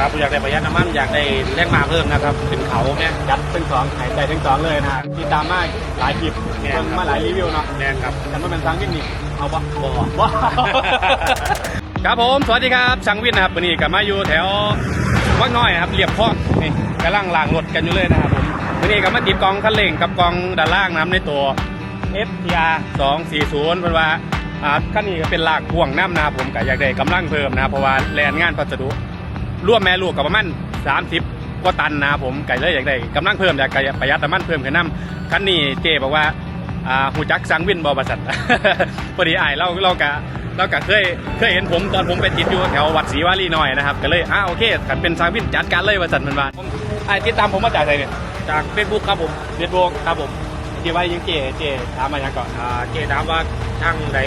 ครับอยากได้ประหยัดน้ำมันอยากได้แรงมาเพิ่มนะครับขึ้นเขาเนี่ยจัดทั้งสองหายใจทั้งสองเลยนะติดตามมาหลายคลิปแน่ครัเบิ่บงมาหลายรีวิวเนาะแน่ครับแต่มันเป็นสังวินนี่เอาปะบ่ว้าครับผมสวัสดีครับช่างวินนะครับวันนี้กับมาอยู่แถววัดน้อยนะครับเรียบคลองนี่กำลังล้างรถกันอยู่เลยนะครับผมวันนี้กับมาติดกองคันเร่งกับกองด้านล่างนะครับในตัว FTR 240เป็นว่าอ่าคันนี้ก็เป็นลากพ่วงน้ำนะครับผมก็อยากได้กำลังเพิ่มนะครับเพราะว่าแรงงานพัสดุ ร่วมแม่ลูกกับประมาณ30กว่าตันนะครับผมไก็เลยอยากได้กำลังเพิ่มอยากประหยัดน้ำมันเพิ่มขึ้นน้ำคันนี้เจบอกว่าอ่าหูจักสังวินบอบริษัทพอดีไอ้เราเรากะเราก็เคยเคยเห็นผมตอนผมไปติดอยู่แถววัดศรีวารีน่อยนะครับก็เลยอ้าโอเคขันเป็นซางวินจัดการเลยว่าสันมันมาไอ้ติดตามผมมาจากไหนเนี่ยจากเฟซบุ๊กครับผมเฟซบุ๊กครับผมที่ว่ายังเจเจถามมาอย่างก่อนเจถามว่าช่างไหน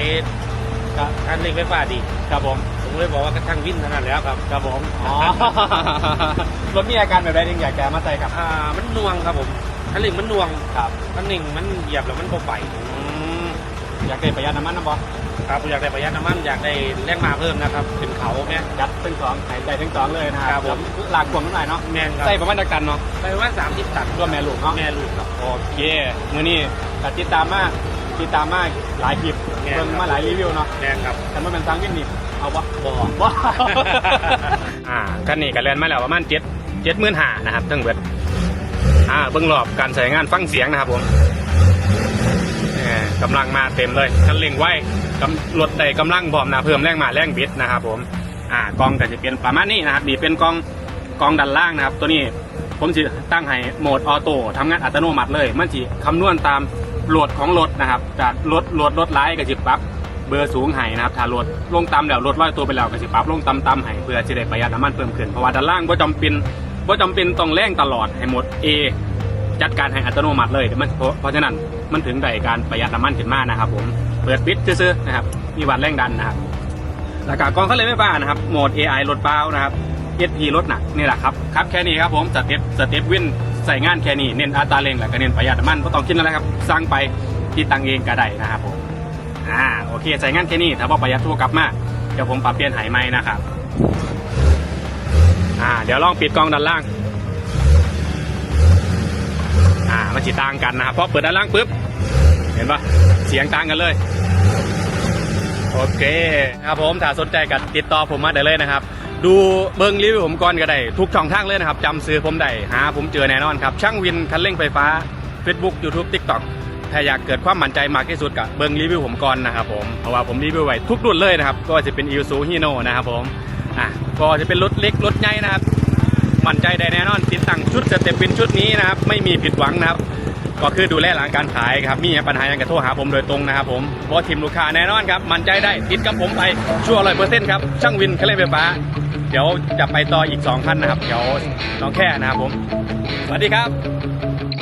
การเล่นไฟฟ้าดีครับผม ผมเลยบอกว่าก็ช่างวินเท่านั้นแหล้วครับครับผมอ๋อ รถมีอาการแบบไรยังอยากแกมาใส่ครับอ่ามันน่วงครับผมคันเร่งมันน่วงครับคันเร่งมันเหยียบแล้วมันบ่ไปอืมอยากได้ประหยัดน้ำมันนะบอครับอยากได้ประหยัดน้ำมันอยากได้แรงมาเพิ่มนะครับขึ้นเขาเนี่ยจัดทั้งสองหายใจทั้งสองเลยนะคครัรับบผมลากกวงนิดหน่อยเนาะแมนครับใส่ประมาณจักตันเนาะไปว่าสามสิบตันร่วมแม่ลูกเนาะ แม่ลูกครับ โอเค มือนี้ก็ติดตามมา ติดตามมาหลายคลิปแน่เบิ่งมาหลายรีวิวเนาะแมนครับ แต่มันเป็นสังวินนี่เอาวะบ่ว้าอ่าคันนี้ก็แลนมาแล้วประมาณเจ็ดเจ็ดหมื่นห้านะครับทั้งเบิดอ่าเบื้องรอบการใช้งานฟังเสียงนะครับผมแหม่กำลังมาเต็มเลยคันเร่งไว้กำรถได้กำลังพร้อมนะเพิ่มแรงมาแรงบิดนะครับผม อ่ากองก็จะเป็นประมาณนี้นะครับนี่เป็นกอง กองด้านล่างนะครับ ตัวนี้ผมจะตั้งให้โหมดออโต้ทำงานอัตโนมัติเลย มันจะคำนวณตามโหลดของรถนะครับจากรถโหลดรถไลท์ก็จะปรับเบอร์สูงไห้นะครับถ้าลดลงต่ำแล้วลดร้อยตัวไปแล้วก็สิบปรับลงต่ำต่ำไห้เพื่อจะได้ประหยัดน้ำมันเพิ่มขึ้นเพราะว่าด้านล่างว่าจำเป็นว่าจำเป็นต้องแร่งตลอดให้หมด A จัดการให้อัตโนมัติเลยเดี๋ยวมันเพราะฉะนั้นมันถึงได้การประหยัดน้ำมันขึ้นมากนะครับ ผมเปิดปิดซื่อๆนะครับมีวัดแรงดันนะครับแล้วก็กองเขาเลยไม่บ้านะครับโหมด AI ลดเบานะครับ SP ลดหนักนี่แหละครับครับแค่นี้ครับผมสเต็ปสเต็ปวินใส่งานแค่นี้เน้นอัตราเร่งแล้วก็เน้นประหยัดมันก็ต้องคิดอะไรครับสร้างไปที่ตังเองก็ได้นะครับผมอ่าโอเคใส่งานแค่นี้ถ้าว่าประหยัดทั่วกลับมาเดี๋ยวผมปรับเปลี่ยนไหไหมนะครับอ่าเดี๋ยวลองปิดกล้องด้านล่างอ่ามันจิต่างกันนะครับเพราะเปิดด้านล่างปุ๊บเห็นปะเสียงต่างกันเลยโอเคครับผมถ้าสนใจก็ติดต่อผมมาได้เลยนะครับ ดูเบิ้งรีวิวผมก่อนก็ได้ทุกช่องทางเลยนะครับจำซื้อผมได้หาผมเจอแน่นอนครับช่างวินคันเร่งไฟฟ้า Facebook YouTube TikTok ถ้าอยากเกิดความมั่นใจมากที่สุดก็เบิ้งรีวิวผมก่อนนะครับผมเพราะว่าผมรีวิวไว้ทุกรุ่นเลยนะครับก็จะเป็น i ิ s u Hino นะครับผมอะก็จะเป็นรถเล็กรถใหญ่นะครับมั่นใจได้แน่นอนติดตั้งชุดสเต็ปปินชุดนี้นะครับไม่มีผิดหวังนะครับก็คือดูแลหลังการขายครับมีปัญหาอย่างกระโทรหาผมโดยตรงนะครับผมเพราะทีมลูกค้าแน่นอนครับมั่นใจได้ติดกับผมไปชั่วร้อยเปอร์เซ็นต์ครับช่างวินเครื่องเล่นไฟฟ้า เดี๋ยวจะไปต่ออีก2คันนะครับเดี๋ยวน้องแค่นะครับผมสวัสดีครับ